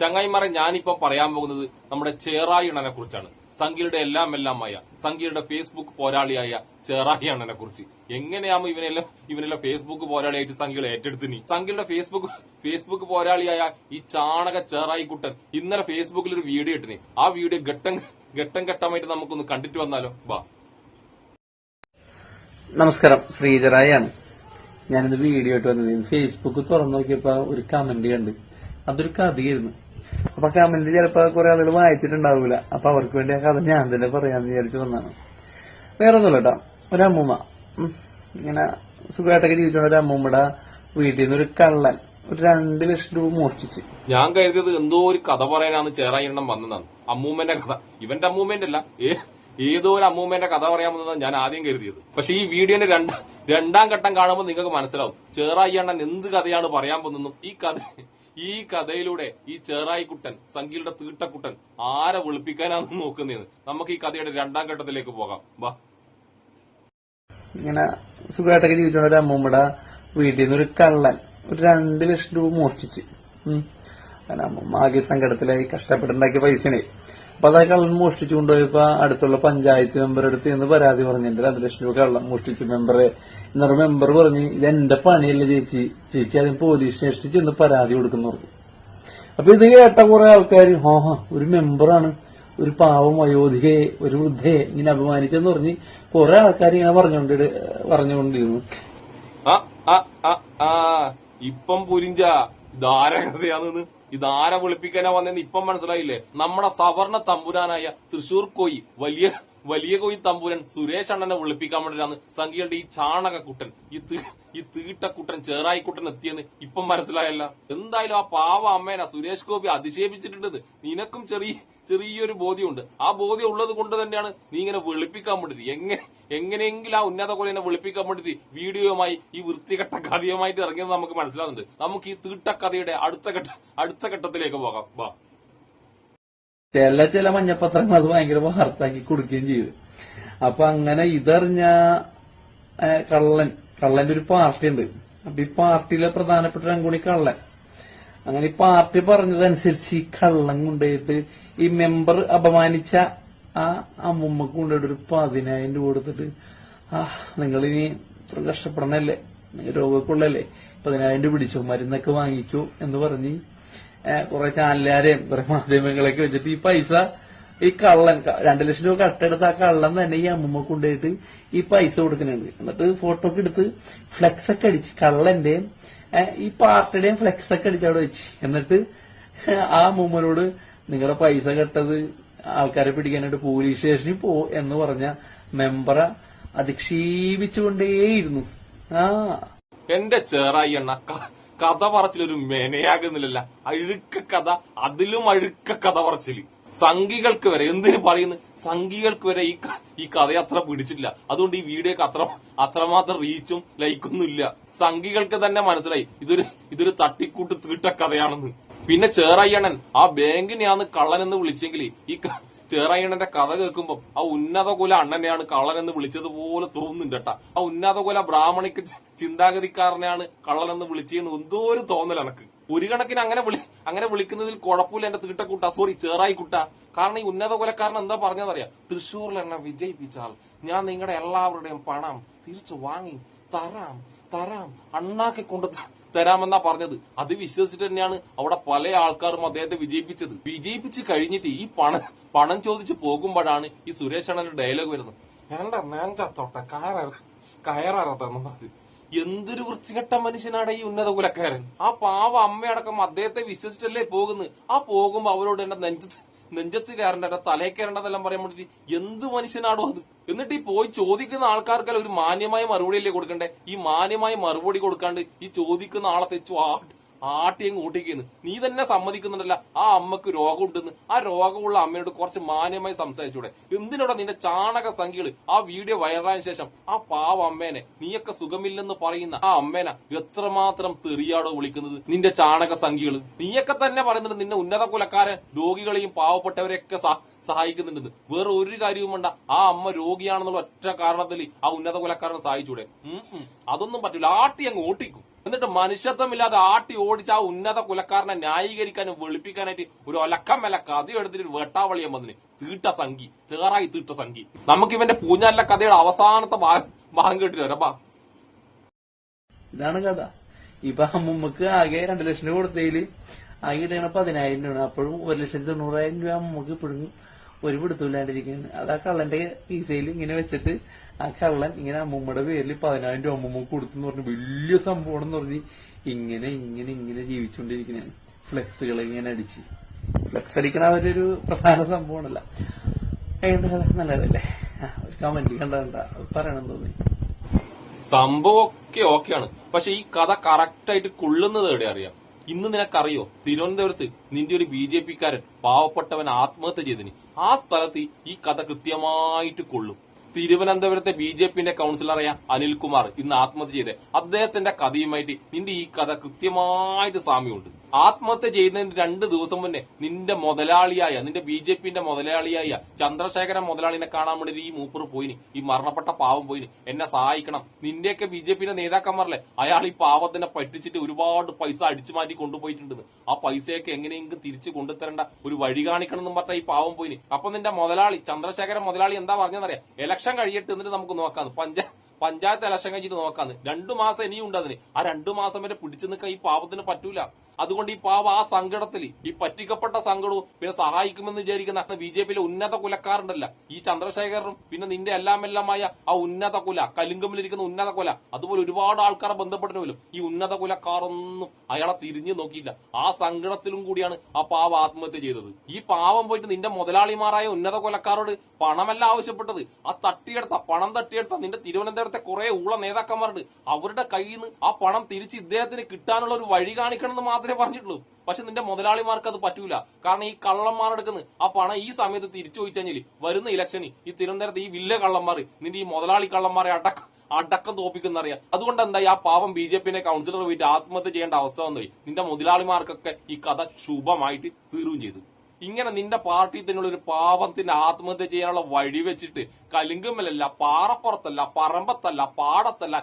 ചങ്ങായിമാരെ ഞാനിപ്പം പറയാൻ പോകുന്നത് നമ്മുടെ ചേറായി അണ്ണനെ കുറിച്ചാണ്. സംഖ്യയുടെ എല്ലാം എല്ലാം എല്ലാമായ സംഖ്യയുടെ ഫേസ്ബുക്ക് പോരാളിയായ ചേറായി അണ്ണനെ കുറിച്ച്. എങ്ങനെയാമോ ഇവനെല്ലാം ഇവനെല്ലാം ഫേസ്ബുക്ക് പോരാളിയായിട്ട് സംഖ്യകൾ ഏറ്റെടുത്തിനി സംഖ്യയുടെ ഫേസ്ബുക്ക് ഫേസ്ബുക്ക് പോരാളിയായ ഈ ചാണക ചേറായി കുട്ടൻ ഇന്നലെ ഫേസ്ബുക്കിൽ ഒരു വീഡിയോ ഇട്ടിനി. ആ വീഡിയോ ഘട്ടം ഘട്ടം ഘട്ടമായിട്ട് നമുക്കൊന്ന് കണ്ടിട്ട് വന്നാലോ? വാ. നമസ്കാരം. ശ്രീജറായാണ്. ഞാനിത് വീഡിയോ ഇട്ട് വന്നത്. ഫേസ്ബുക്ക് തുറന്നു നോക്കിയപ്പോ ഒരു കമന്റ് കണ്ട്. അതൊരു കഥയായിരുന്നു. അപ്പൊ കമന്റ് ചിലപ്പോ കുറെ ആളുകൾ വായിച്ചിട്ടുണ്ടാവൂല. അപ്പൊ അവർക്ക് വേണ്ടി ആ കഥ ഞാൻ തന്നെ പറയാന്ന് വിചാരിച്ചു വന്നാണ് വേറെ ഒന്നുമില്ല കേട്ടോ ഒരമ്മൂമ്മ ഇങ്ങനെ സുഖമായിട്ടൊക്കെ ജീവിച്ചോണ്ട് ഒരു അമ്മൂമ്മയുടെ വീട്ടിൽ നിന്ന് ഒരു കള്ളൻ ഒരു രണ്ട് ലക്ഷം രൂപ മോഷ്ടിച്ച്. ഞാൻ കരുതിയത് എന്തോ ഒരു കഥ പറയാനാണ് ചേറായി വന്നതാണ്. അമ്മൂമ്മന്റെ കഥ. ഇവന്റെ അമ്മൂമ്മന്റെ അല്ല. ഏതോ ഒരു അമ്മൂമ്മന്റെ കഥ പറയാൻ വന്നതാണ് ഞാൻ ആദ്യം കരുതിയത്. പക്ഷെ ഈ വീഡിയോന്റെ രണ്ടാം രണ്ടാം ഘട്ടം കാണുമ്പോൾ നിങ്ങൾക്ക് മനസ്സിലാവും. ചേറായി അണ്ണൻ എന്ത് കഥയാണ് പറയാൻ പോകുന്നതും ഈ കഥ ഈ കഥയിലൂടെ ഈ ചേറായി കുട്ടൻ സംഖ്യയുടെ തീട്ടക്കുട്ടൻ ആരെ വെളുപ്പിക്കാനാണെന്ന് നോക്കുന്നതെന്ന്. നമുക്ക് ഈ കഥയുടെ രണ്ടാം ഘട്ടത്തിലേക്ക് പോകാം. വാ. ഇങ്ങനെ സുഖമായിട്ടൊക്കെ ജീവിച്ചോണ്ട് ഒരു അമ്മൂമ്മയുടെ വീട്ടിൽ നിന്ന് ഒരു കള്ളൻ ഒരു രണ്ട് ലക്ഷം രൂപ മോഷ്ടിച്ച്. അങ്ങനെ അമ്മൂമ്മ ആകെ സങ്കടത്തിലായി കഷ്ടപ്പെട്ടുണ്ടാക്കിയ പൈസനെ. അപ്പൊ അത് കള്ളൻ മോഷ്ടിച്ചു കൊണ്ടുപോയപ്പോ അടുത്തുള്ള പഞ്ചായത്ത് മെമ്പർ അടുത്ത് നിന്ന് പരാതി പറഞ്ഞിട്ട് രണ്ട് ലക്ഷം രൂപ കള്ളം മോഷ്ടിച്ചു മെമ്പറെ എന്നൊരു മെമ്പർ പറഞ്ഞ് ഇത് എന്റെ പണിയല്ലേ ചേച്ചി? ചേച്ചി അതിന് പോലീസ് സ്റ്റേഷനിൽ ചെന്ന് പരാതി കൊടുക്കുന്നു. അപ്പൊ ഇത് കേട്ട കുറെ ആൾക്കാർ ഹാ ഹാ ഒരു മെമ്പറാണ് ഒരു പാവം അയോധികയെ ഒരു വൃദ്ധയെ ഇങ്ങനെ അപമാനിച്ചെന്ന് പറഞ്ഞ് കുറെ ആൾക്കാർ ഇങ്ങനെ പറഞ്ഞുകൊണ്ട് പറഞ്ഞുകൊണ്ടിരുന്നു ഇപ്പം പുരിഞ്ച ഇതാര കഥയാണെന്ന് ഇതാര വിളിപ്പിക്കാനാ വന്നെന്ന് ഇപ്പം മനസ്സിലായില്ലേ? നമ്മുടെ സവർണ തമ്പുരാനായ തൃശൂർ കോയി വലിയ വലിയ കോയി തമ്പൂരൻ സുരേഷ് അണ്ണനെ ഒളിപ്പിക്കാൻ വേണ്ടിയിട്ടാണ് സംഖ്യയുടെ ഈ ചാണകക്കുട്ടൻ ഈ ഈ തീട്ടക്കുട്ടൻ ചേറായിക്കുട്ടൻ എത്തിയെന്ന് ഇപ്പം മനസ്സിലായല്ല. എന്തായാലും ആ പാവ അമ്മേനെ സുരേഷ് ഗോപി അതിശയിപ്പിച്ചിട്ടുണ്ട് നിനക്കും ചെറിയ ചെറിയൊരു ബോധ്യമുണ്ട്. ആ ബോധ്യം ഉള്ളത് കൊണ്ട് തന്നെയാണ് നീ ഇങ്ങനെ വെളുപ്പിക്കാൻ വേണ്ടിട്ട് എങ്ങനെ എങ്ങനെയെങ്കിലും ആ ഉന്നത കൊലനെ വെളുപ്പിക്കാൻ വേണ്ടിട്ട് വീഡിയോയുമായി ഈ വൃത്തികെട്ട കഥയുമായിട്ട് ഇറങ്ങിയത് നമുക്ക് മനസ്സിലാകുന്നുണ്ട് നമുക്ക് ഈ തീട്ടക്കഥയുടെ അടുത്ത ഘട്ട അടുത്ത ഘട്ടത്തിലേക്ക് പോകാം. വാ. ചില ചില മഞ്ഞപ്പത്രങ്ങൾ അത് ഭയങ്കര വാർത്താക്കി കൊടുക്കുകയും ചെയ്തു. അപ്പൊ അങ്ങനെ ഇതറിഞ്ഞ കള്ളൻ കള്ളന്റെ ഒരു പാർട്ടി ഉണ്ട് അപ്പൊ ഈ പാർട്ടിയിലെ പ്രധാനപ്പെട്ട രംഗൂണി കള്ളൻ. അങ്ങനെ ഈ പാർട്ടി പറഞ്ഞതനുസരിച്ച് ഈ കള്ളൻ കൊണ്ടുപോയിട്ട് ഈ മെമ്പർ അപമാനിച്ച ആ അമ്മുമ്മക്ക് കൊണ്ടുപോയിട്ട് ഒരു പതിനായിരം രൂപ കൊടുത്തിട്ട് ആ നിങ്ങളിനി ഇത്ര കഷ്ടപ്പെടണല്ലേ? രോഗക്കുള്ളല്ലേ പതിനായിരം രൂപ പിടിച്ചോ മരുന്നൊക്കെ വാങ്ങിക്കോ എന്ന് പറഞ്ഞ് കുറെ ചാനലുകാരെയും കുറെ മാധ്യമങ്ങളൊക്കെ വെച്ചിട്ട് ഈ പൈസ ഈ കള്ളൻ രണ്ടു ലക്ഷം രൂപ കട്ടെടുത്ത ആ കള്ളൻ തന്നെ ഈ അമ്മമ്മ കൊണ്ടുപോയിട്ട് ഈ പൈസ കൊടുക്കുന്നുണ്ട്. എന്നിട്ട് ഫോട്ടോ ഒക്കെ എടുത്ത് ഫ്ലെക്സ് ഒക്കെ അടിച്ച് കള്ളന്റെയും ഈ പാർട്ടിയുടെയും ഫ്ലെക്സ് ഒക്കെ അടിച്ച് അവിടെ വെച്ച്. എന്നിട്ട് ആ അമ്മൂമ്മനോട് നിങ്ങളുടെ പൈസ കെട്ടത് ആൾക്കാരെ പിടിക്കാനായിട്ട് പോലീസ് സ്റ്റേഷനിൽ പോ എന്ന് പറഞ്ഞ മെമ്പറെ അധിക്ഷേപിച്ചുകൊണ്ടേയിരുന്നു. ആ. എന്റെ ചേറായി എണ്ണ കഥ പറച്ചിലൊരു മെനയാകുന്നില്ലല്ല. അഴുക്ക കഥ അതിലും അഴുക്ക കഥ പറച്ചിൽ. സംഘികൾക്ക് വരെ എന്തിനു പറയുന്നു? സംഘികൾക്ക് വരെ ഈ ഈ കഥ അത്ര പിടിച്ചില്ല. അതുകൊണ്ട് ഈ വീഡിയോക്ക് അത്ര അത്രമാത്രം റീച്ചും ലൈക്കൊന്നും ഇല്ല സംഘികൾക്ക് തന്നെ മനസ്സിലായി. ഇതൊരു ഇതൊരു തട്ടിക്കൂട്ട് തീട്ട കഥയാണെന്ന്. പിന്നെ ചേറയ്യണൻ ആ ബാങ്കിനെയാന്ന് കള്ളനെന്ന് വിളിച്ചെങ്കിൽ ഈ ചേറായിയണ്ണന്റെ കഥ കേൾക്കുമ്പോ ആ ഉന്നത കുല അണ്ണനെയാണ് കള്ളനെന്ന് വിളിച്ചതുപോലെ തോന്നുന്നുണ്ട് കേട്ടാ. ആ ഉന്നത കുല ബ്രാഹ്മണിക്ക് ചിന്താഗതിക്കാരനെയാണ് കള്ളനെന്ന് വിളിച്ചതെന്ന് എന്തോ ഒരു തോന്നൽ എനക്ക്. ഒരു കണക്കിന് അങ്ങനെ വിളി അങ്ങനെ വിളിക്കുന്നതിൽ കുഴപ്പമില്ല എന്റെ തീട്ടക്കൂട്ട. സോറി ചെറായി കുട്ട കാരണം ഈ ഉന്നത കുലക്കാരൻ എന്താ പറഞ്ഞതറിയാം തൃശ്ശൂരിൽ എന്നെ വിജയിപ്പിച്ചാൽ ഞാൻ നിങ്ങളുടെ എല്ലാവരുടെയും പണം തിരിച്ചു വാങ്ങി തരാം തരാം. അണ്ണാക്കി കൊണ്ട് തരാമെന്നാ പറഞ്ഞത്. അത് വിശ്വസിച്ചിട്ട് തന്നെയാണ് അവിടെ പല ആൾക്കാരും അദ്ദേഹത്തെ വിജയിപ്പിച്ചത്. വിജയിപ്പിച്ച് കഴിഞ്ഞിട്ട് ഈ പണം പണം ചോദിച്ചു പോകുമ്പോഴാണ് ഈ സുരേഷ് അണ്ണന്റെ ഡയലോഗ് വരുന്നത്. നെഞ്ചത്തോട്ടെ കയറ കയററതെന്ന് പറഞ്ഞു. എന്തൊരു വൃത്തികെട്ട മനുഷ്യനാണ് ഈ ഉന്നത കുലക്കാരൻ. ആ പാവ അമ്മയടക്കം അദ്ദേഹത്തെ വിശ്വസിച്ചിട്ടല്ലേ പോകുന്നത്? ആ പോകുമ്പോ അവരോട് എന്റെ നെഞ്ചത്ത് നെഞ്ചത്ത് കയറേണ്ട തലേ കയറേണ്ടതെല്ലാം പറയാൻ വേണ്ടിട്ട് എന്ത് മനുഷ്യനാണോ അത്? എന്നിട്ട് ഈ പോയി ചോദിക്കുന്ന ആൾക്കാർക്കെല്ലാം ഒരു മാന്യമായ മറുപടി അല്ലേ കൊടുക്കണ്ടേ? ഈ മാന്യമായ മറുപടി കൊടുക്കാണ്ട് ഈ ചോദിക്കുന്ന ആളെ തെച്ചു ആ ആട്ടിയും കൂട്ടിക്കുന്നു. നീ തന്നെ സമ്മതിക്കുന്നുണ്ടല്ല. ആ അമ്മയ്ക്ക് രോഗമുണ്ടെന്ന്. ആ രോഗമുള്ള അമ്മയോട് കുറച്ച് മാന്യമായി സംസാരിച്ചൂടെ. എന്തിനോടാ നിന്റെ ചാണക സംഖ്യകൾ? ആ വീഡിയോ വൈറലായതിനു ശേഷം ആ പാവ അമ്മേനെ നീയൊക്കെ സുഖമില്ലെന്ന് പറയുന്ന ആ അമ്മേനെ എത്രമാത്രം തെറിയാടോ വിളിക്കുന്നത് നിന്റെ ചാണക സംഖ്യകൾ? നീയൊക്കെ തന്നെ പറയുന്നുണ്ട് നിന്നെ ഉന്നത കുലക്കാരൻ രോഗികളെയും പാവപ്പെട്ടവരെയൊക്കെ സഹ- സഹായിക്കുന്നുണ്ടെന്ന്. വേറെ ഒരു കാര്യവും വേണ്ട. ആ അമ്മ രോഗിയാണെന്നുള്ള ഒറ്റ കാരണത്തിൽ ആ ഉന്നത കുലക്കാരനെ സഹായിച്ചൂടെ. അതൊന്നും പറ്റൂല. ആട്ടി അങ്ങ് ഓട്ടിക്കും. എന്നിട്ട് മനുഷ്യത്വമില്ലാതെ ആട്ടി ഓടിച്ച് ആ ഉന്നത കുലക്കാരനെ ന്യായീകരിക്കാനും വെളുപ്പിക്കാനായിട്ട് ഒരു ഒലക്കം വില കഥ എടുത്തിട്ട് വേട്ടാവളിയം വന്നിന് തീട്ട സംഖി തേറായി തീട്ട സംഖി നമുക്ക് ഇവന്റെ പൂഞ്ഞാലിലെ കഥയുടെ അവസാനത്തെ ഭാഗം കേട്ടിട്ട് വരാം ഇതാണ് കഥ. ഇപ്പൊ അമ്മുമ്മക്ക് ആകെ രണ്ടു ലക്ഷം രൂപ കൊടുത്തതിൽ ആകെ പതിനായിരം രൂപ അപ്പോഴും ഒരു ലക്ഷത്തി തൊണ്ണൂറായിരം രൂപ അമ്മുമ്മക്ക് ഇപ്പോഴും ഒരു പിടുത്തമില്ലാണ്ടിരിക്കുകയാണ് അത് ആ കള്ളന്റെ പീസയിൽ ഇങ്ങനെ വെച്ചിട്ട് ആ കള്ളൻ ഇങ്ങനെ അമ്മൂമ്മയുടെ പേരിൽ പതിനായിരം രൂപ അമ്മൂമ്മ കൊടുത്തെന്ന് പറഞ്ഞു വലിയ സംഭവം എന്ന് പറഞ്ഞ് ഇങ്ങനെ ഇങ്ങനെ ഇങ്ങനെ ജീവിച്ചുകൊണ്ടിരിക്കുന്നതാണ് ഫ്ലെക്സുകൾ ഇങ്ങനെ അടിച്ച്. ഫ്ലെക്സ് അടിക്കണ അവരൊരു പ്രധാന സംഭവമാണല്ല. നല്ലതല്ലേ? ഒരു കമന്റ് കണ്ട കണ്ട പറയണം തോന്നി. സംഭവം ഒക്കെ ഓക്കെയാണ്. പക്ഷെ ഈ കഥ കറക്റ്റ് ആയിട്ട് കൊള്ളുന്നത് എവിടെ അറിയാം? ഇന്ന് നിനക്കറിയോ? തിരുവനന്തപുരത്ത് നിന്റെ ഒരു ബി ജെ പിക്കാരൻ പാവപ്പെട്ടവൻ ആത്മഹത്യ ചെയ്തിന്. ആ സ്ഥലത്ത് ഈ കഥ കൃത്യമായിട്ട് കൊള്ളും. തിരുവനന്തപുരത്തെ ബി ജെ പിന്റെ കൗൺസിലറായ അനിൽകുമാർ ഇന്ന് ആത്മഹത്യ ചെയ്ത്. അദ്ദേഹത്തിന്റെ കഥയുമായിട്ട് നിന്റെ ഈ കഥ കൃത്യമായിട്ട് സാമ്യമുണ്ട്. ആത്മഹത്യ ചെയ്യുന്നതിന് രണ്ട് ദിവസം മുന്നേ നിന്റെ മുതലാളിയായ നിന്റെ ബി ജെ പിന്റെ മുതലാളിയായ ചന്ദ്രശേഖരൻ മുതലാളിനെ കാണാൻ വേണ്ടി ഈ മൂപ്പർ പോയിന്. ഈ മരണപ്പെട്ട പാവം പോയിന്. എന്നെ സഹായിക്കണം. നിന്റെയൊക്കെ ബി ജെ പിന്റെ നേതാക്കന്മാരല്ലേ? അയാൾ ഈ പാവത്തിനെ പറ്റിച്ചിട്ട് ഒരുപാട് പൈസ അടിച്ചു മാറ്റി കൊണ്ടുപോയിട്ടുണ്ടെന്ന് ആ പൈസയൊക്കെ എങ്ങനെയെങ്കിലും തിരിച്ചു കൊണ്ടുതരേണ്ട ഒരു വഴി കാണിക്കണം എന്നും പറഞ്ഞ ഈ പാവം പോയിന്. അപ്പൊ നിന്റെ മുതലാളി ചന്ദ്രശേഖരൻ മുതലാളി എന്താ പറഞ്ഞെന്നറിയാം ഇലക്ഷൻ കഴിയട്ട് എന്നിട്ട് നമുക്ക് നോക്കാം പഞ്ചായത്ത് പഞ്ചായത്ത് ഇലക്ഷൻ കഴിഞ്ഞിട്ട് നോക്കാന്ന്. രണ്ടു മാസം ഇനിയും ഉണ്ട് അതിന്. ആ രണ്ടു മാസം വരെ പിടിച്ചു നിൽക്കാൻ ഈ പാവത്തിന് പറ്റൂല. അതുകൊണ്ട് ഈ പാവ ആ സങ്കടത്തിൽ ഈ പറ്റിക്കപ്പെട്ട സങ്കടവും പിന്നെ സഹായിക്കുമെന്ന് വിചാരിക്കുന്ന ബി ജെ പിയിലെ ഉന്നത കുലക്കാരുണ്ടല്ല. ഈ ചന്ദ്രശേഖരനും പിന്നെ നിന്റെ എല്ലാം എല്ലാമായ ആ ഉന്നത കുല കലിംഗമിലിരിക്കുന്ന ഉന്നത കുല അതുപോലെ ഒരുപാട് ആൾക്കാരെ ബന്ധപ്പെട്ടിട്ടുമല്ലോ ഈ ഉന്നത കുലക്കാരൊന്നും അയാളെ തിരിഞ്ഞു നോക്കിയില്ല. ആ സങ്കടത്തിലും കൂടിയാണ് ആ പാവ ആത്മഹത്യ ചെയ്തത്. ഈ പാവം പോയിട്ട് നിന്റെ മുതലാളിമാരായ ഉന്നത കുലക്കാരോട് പണമല്ല ആവശ്യപ്പെട്ടത്. ആ തട്ടിയെടുത്ത പണം തട്ടിയെടുത്ത നിന്റെ തിരുവനന്തപുരത്തെ കുറെ ഊള നേതാക്കന്മാരുണ്ട്. അവരുടെ കയ്യിൽ നിന്ന് ആ പണം തിരിച്ച് ഇദ്ദേഹത്തിന് കിട്ടാനുള്ള ഒരു വഴി കാണിക്കണം എന്ന് മാത്രമേ പറഞ്ഞിട്ടുള്ളൂ. പക്ഷെ നിന്റെ മുതലാളിമാർക്ക് അത് പറ്റൂല. കാരണം ഈ കള്ളന്മാരെടുക്കുന്ന ആ പണം ഈ സമയത്ത് തിരിച്ചു ചോദിച്ചു വരുന്ന ഇലക്ഷന് ഈ തിരുവനന്തപുരത്ത് ഈ വില്ല കള്ളന്മാർ നിന്റെ ഈ മുതലാളി കള്ളന്മാരെ അടക്കം അടക്കം തോപ്പിക്കുന്ന അറിയാം അതുകൊണ്ട് എന്താ ആ പാവം ബി ജെ പിന്നെ കൗൺസിലർ പോയിട്ട് ആത്മഹത്യ ചെയ്യേണ്ട അവസ്ഥ വന്നു നിന്റെ മുതലാളിമാർക്കൊക്കെ ഈ കഥ ശുഭമായിട്ട് തീരുകയും ചെയ്തു. ഇങ്ങനെ നിന്റെ പാർട്ടി തന്നെയുള്ള ഒരു പാപത്തിന്റെ ആത്മഹത്യ ചെയ്യാനുള്ള വഴി വെച്ചിട്ട് കലുങ്കുമലല്ല പാറപ്പുറത്തല്ല പറമ്പത്തല്ല പാടത്തല്ല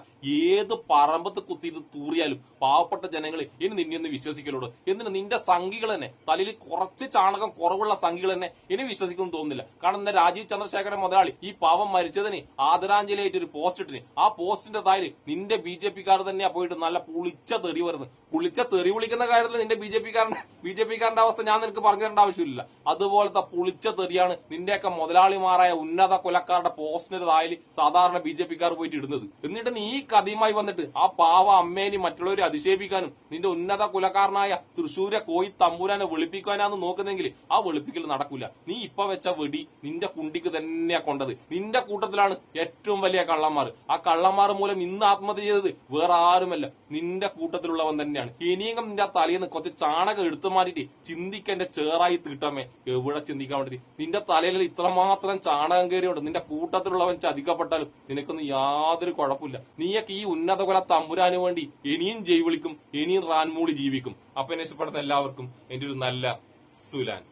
ഏത് പറമ്പത്ത് കുത്തിയിട്ട് തൂറിയാലും പാവപ്പെട്ട ജനങ്ങൾ ഇനി നിന്നെ ഒന്ന് വിശ്വസിക്കലോട്. എന്നിട്ട് നിന്റെ സംഘികൾ തന്നെ തലയിൽ കുറച്ച് ചാണകം കുറവുള്ള സംഘികൾ തന്നെ ഇനി വിശ്വസിക്കുന്നു തോന്നുന്നില്ല. കാരണം എന്റെ രാജീവ് ചന്ദ്രശേഖരൻ മുതലാളി ഈ പാവം മരിച്ചതിന് ആദരാഞ്ജലിയായിട്ട് ഒരു പോസ്റ്റ് ഇട്ടിന്. ആ പോസ്റ്റിന്റെ താഴെ നിന്റെ ബി ജെ പിക്കാർ തന്നെയാ പോയിട്ട് നല്ല പുളിച്ച തെറി വരുന്നത്. പുളിച്ച തെറി വിളിക്കുന്ന കാര്യത്തിൽ നിന്റെ ബി ജെ പിക്കാരന്റെ ബി ജെ പിക്കാരന്റെ അവസ്ഥ ഞാൻ നിനക്ക് പറഞ്ഞു തരേണ്ട ആവശ്യമില്ല അതുപോലത്തെ പുളിച്ച തെറിയാണ് നിന്റെയൊക്കെ മുതലാളിമാരായ ഉന്നത കൊലക്കാരുടെ പോസ്റ്റിന്റെ താഴെ സാധാരണ ബി ജെ പിക്കാർ പോയിട്ട് ഇടുന്നത്. എന്നിട്ട് നീ ഈ കഥയുമായി വന്നിട്ട് ആ പാവ അമ്മേനെ മറ്റുള്ളവരെ അധിക്ഷേപിക്കാനും നിന്റെ ഉന്നത കുലക്കാരനായ തൃശ്ശൂരെ കോയി തമ്പൂരാനെ വെളുപ്പിക്കാനാന്ന് നോക്കുന്നെങ്കിൽ ആ വെളുപ്പിക്കൽ നടക്കൂല. നീ ഇപ്പൊ വെച്ച വെടി നിന്റെ കുണ്ടിക്ക് തന്നെയാ കൊണ്ടത്. നിന്റെ കൂട്ടത്തിലാണ് ഏറ്റവും വലിയ കള്ളന്മാർ. ആ കള്ളന്മാർ മൂലം ഇന്ന് ആത്മഹത്യ ചെയ്തത് വേറെ ആരുമല്ല. നിന്റെ കൂട്ടത്തിലുള്ളവൻ തന്നെയാണ്. ഇനിയെങ്കിലും നിന്റെ തലയിൽ കുറച്ച് ചാണകം എടുത്തു മാറ്റിട്ട് ചിന്തിക്കേണ്ട ചേറായി തീട്ടമേ എവിടെ ചിന്തിക്കാൻ വേണ്ടി? നിന്റെ തലയിൽ ഇത്രമാത്രം ചാണകം കയറിയുണ്ട്. നിന്റെ കൂട്ടത്തിലുള്ളവൻ ചതിക്കപ്പെട്ടാലും നിനക്കൊന്നും യാതൊരു കുഴപ്പമില്ല. നീയൊക്കെ ഈ ഉന്നത കുല തമ്പുരാന് വേണ്ടി ഇനിയും ജൈവിളിക്കും വിളിക്കും ഇനിയും റാൻമൂളി ജീവിക്കും. അപ്പൊ എന്നെ ഇഷ്ടപ്പെടുന്ന എല്ലാവർക്കും എന്റെ ഒരു നല്ല സുലാൻ.